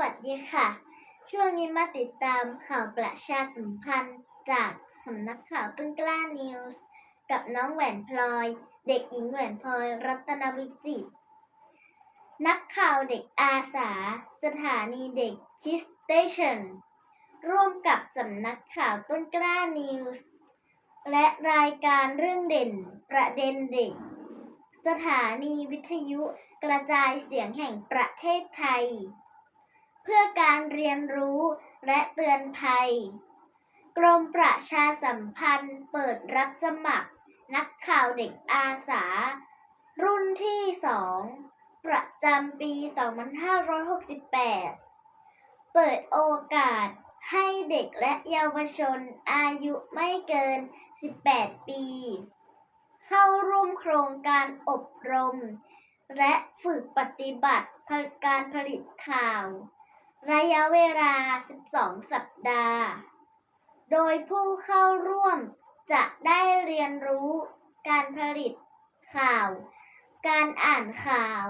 วัสดีค่ะ ช่วงนี้มาติดตามข่าวประชาสัมพันธ์จากสำนักข่าวต้นกล้านิวส์กับน้องแหวนพลอย เด็กหญิงแหวนพลอยรัตนวิจิตรนักข่าวเด็กอาสา สถานีเด็กคิสเตชันร่วมกับสำนักข่าวต้นกล้านิวส์และรายการเรื่องเด่นประเด็นเด็ก สถานีวิทยุกระจายเสียงแห่งประเทศไทย เพื่อการเรียนรู้และเตือนภัย กรมประชาสัมพันธ์เปิดรับสมัคร นักข่าวเด็กอาสา รุ่นที่ 2 ประจำปี 2568 เปิดโอกาสให้เด็กและเยาวชนอายุไม่เกิน 18 ปี เข้าร่วมโครงการอบรม และฝึกปฏิบัติการผลิตข่าว ระยะเวลา 12 สัปดาห์ โดยผู้เข้าร่วมจะได้เรียนรู้การผลิตข่าว การอ่านข่าว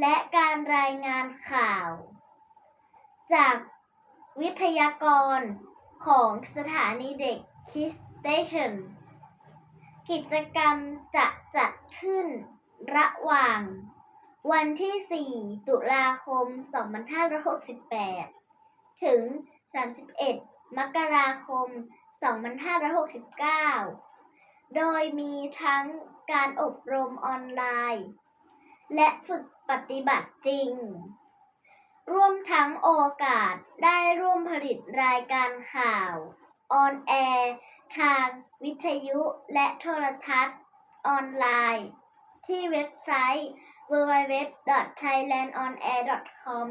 และการรายงานข่าว จากวิทยากรของสถานีเด็กคิสเตชันกิจกรรมจะจัดขึ้นระหว่าง วันที่ 4 ตุลาคม 2568 ถึง 31 มกราคม 2569 โดยมีทั้งการอบรมออนไลน์ และฝึกปฏิบัติจริงรวมทั้งโอกาสได้ร่วมผลิตรายการข่าว ออนแอร์ ทางวิทยุและโทรทัศน์ ออนไลน์ ที่เว็บไซต์ www.thailandonair.com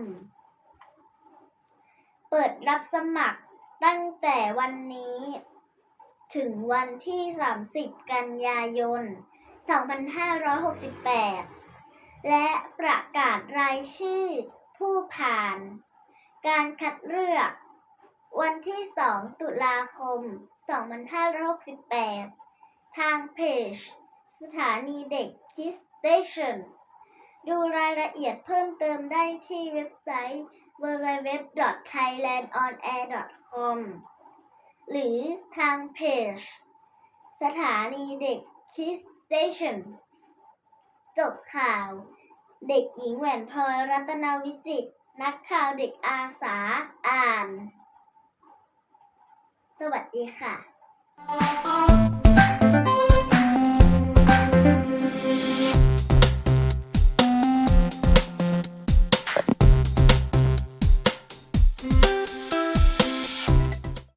เปิดรับสมัครตั้งแต่วันนี้ ถึงวันที่ 30 กันยายน 2568 และประกาศรายชื่อผู้ผ่าน การคัดเลือก วันที่ 2 ตุลาคม 2568 ทางเพจ สถานีเด็กคิสเตชันดูรายละเอียดเพิ่มเติมได้ที่เว็บไซต์ www.thailandonair.com หรือทางเพจ สถานีเด็กคิสเตชันจบข่าว เด็กหญิงแหวนพลอยรัตนวิจิตรนักข่าวเด็กอาสาอ่าน สวัสดีค่ะ